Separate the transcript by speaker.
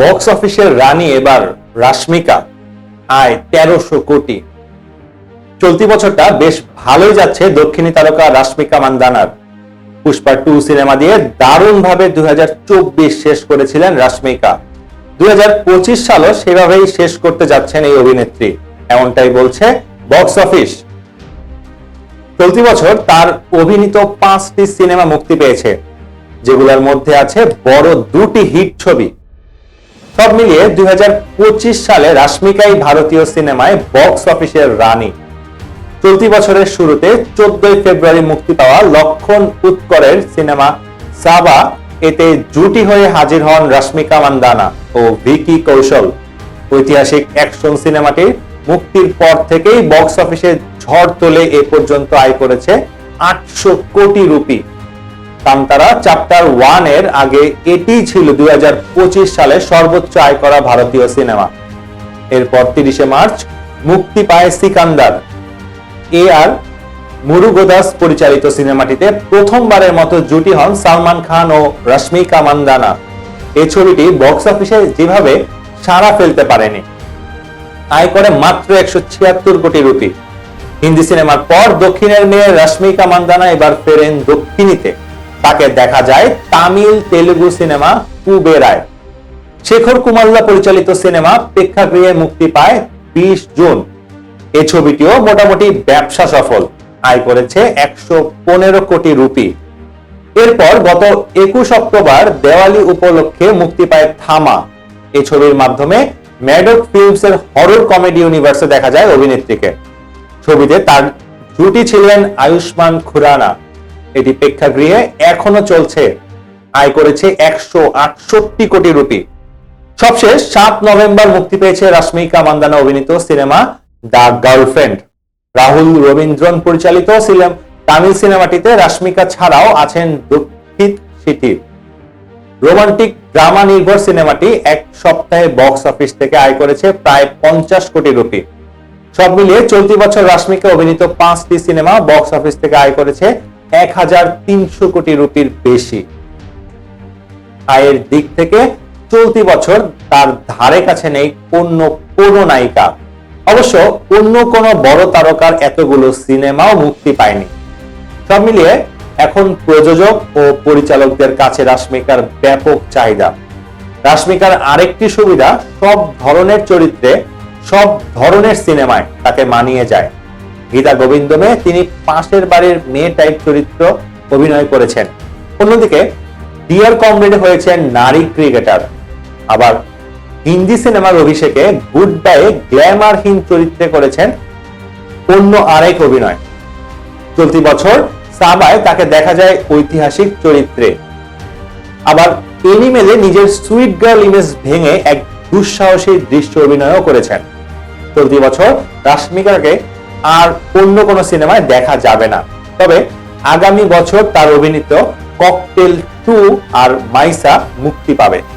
Speaker 1: Box অফিসের রানী এবার রাশ্মিকা, আয় তেরোশো কোটি। চলতি বছরটা বেশ ভালোই যাচ্ছে দক্ষিণী তারকা রাশ্মিকা মান্দানার। পুষ্পা টু সিনেমা দিয়ে দারুণ ভাবে দুই শেষ করেছিলেন রাশ্মিকা। দুই হাজার সালও সেভাবেই শেষ করতে যাচ্ছেন এই অভিনেত্রী, এমনটাই বলছে বক্স অফিস। চলতি বছর তার অভিনীত পাঁচটি সিনেমা মুক্তি পেয়েছে, যেগুলোর মধ্যে আছে বড় দুটি হিট ছবি। সব মিলিয়ে দুই হাজার পঁচিশ সালে রাশ্মিকাই ভারতীয় সিনেমায় বক্স অফিসের রানী। চলতি বছরের শুরুতে চোদ্দই ফেব্রুয়ারি মুক্তি পাওয়া লক্ষণ উৎকরের সিনেমা সাবা, এতে জুটি হয়ে হাজির হন রাশ্মিকা মান্দানা ও ভিকি কৌশল। ঐতিহাসিক অ্যাকশন সিনেমাটি মুক্তির পর থেকেই বক্স অফিসে ঝড় তোলে এ পর্যন্ত আয় করেছে আটশো কোটি রুপি। কান্তারা, চ্যাপ্টার ওয়ানের আগে এটিই ছিল দুই সালে সর্বোচ্চ আয় করা ভারতীয় সিনেমা। এরপর তিরিশে মার্চ, মুক্তি পায় সিকান্দার। এ আর মুরুগোদাস পরিচালিত সিনেমাটিতে প্রথমবারের মতো জুটি হন সালমান খান ও রশ্মিকা মান্দানা। এই ছবিটি বক্স অফিসে যেভাবে সাড়া ফেলতে পারেনি আয় করে মাত্র একশো ছিয়াত্তর কোটি রুপি। হিন্দি সিনেমার পর দক্ষিণের মেয়ে রশ্মিকা মান্দানা এবার ফেরেন দক্ষিণীতে। তাকে দেখা যায় তামিল তেলুগু সিনেমা কুবেরায় শেখর কুমাল্লা পরিচালিত সিনেমা প্রেক্ষাগৃহে মুক্তি পায় বিশ জুন। এই ছবিটিও মোটামুটি ব্যবসা সফল, আয় করেছে একশো পনেরো কোটি রুপি। এরপর গত একুশ অক্টোবর দেওয়ালি উপলক্ষে মুক্তি পায় থামা। এই ছবির মাধ্যমে ম্যাডক ফিল্মস এর হরর কমেডি ইউনিভার্সে দেখা যায় অভিনেত্রীকে। ছবিতে তার জুটি ছিলেন আয়ুষ্মান খুরানা। এটি প্রেক্ষাগৃহে এখনও চলছে। আয় করেছে একশো আটষট্টি কোটি রুপি। সবশেষ সাত নভেম্বর মুক্তি পেয়েছে রাশ্মিকা মান্দানা অভিনীত cinema the girlfriend. Rahul Ravindran পরিচালিত তামিল সিনেমাটিতে রাশ্মিকা ছাড়াও আছেন দুঃখিত সিটির রোমান্টিক ড্রামা নির্ভর সিনেমাটি এক সপ্তাহে বক্স অফিস থেকে আয় করেছে প্রায় পঞ্চাশ কোটি রুপি। সব মিলিয়ে চলতি বছর রাশ্মিকা অভিনীত পাঁচটি সিনেমা বক্স অফিস থেকে আয় করেছে এক হাজার তিনশো কোটি রুপির বেশি। আয়ের দিক থেকে চলতি বছর তার ধারে কাছে নেই অন্য কোনো নায়িকা। অবশ্য অন্য কোনো বড় তারকার এতগুলো সিনেমাও মুক্তি পায়নি। সব মিলিয়ে এখন প্রযোজক ও পরিচালকদের কাছে রাশ্মিকার ব্যাপক চাহিদা। রাশ্মিকার আরেকটি সুবিধা, সব ধরনের চরিত্রে, সব ধরনের সিনেমায় তাকে মানিয়ে যায়। গীতা গোবিন্দমে তিনি পাশের বাড়ির মেয়ে টাইপ চরিত্র অভিনয় করেছেন। অন্যদিকে ডিয়ার কমরেডে হয়েছেন নারী ক্রিকেটার আবার হিন্দি সিনেমার অভিষেকে গুড বাই গ্ল্যামারহীন চরিত্রে করেছেন অন্য আরেক অভিনয়। চলতি বছর সাবায় তাকে দেখা যায় ঐতিহাসিক চরিত্রে। আবার এনিমেলে নিজের সুইট গার্ল ইমেজ ভেঙে এক দুঃসাহসী দৃশ্য অভিনয়ও করেছেন। চলতি বছর রাশ্মিকাকে আর অন্য কোনো সিনেমায় দেখা যাবে না। তবে আগামী বছর তার অভিনীত ককটেল টু আর মাইসা মুক্তি পাবে।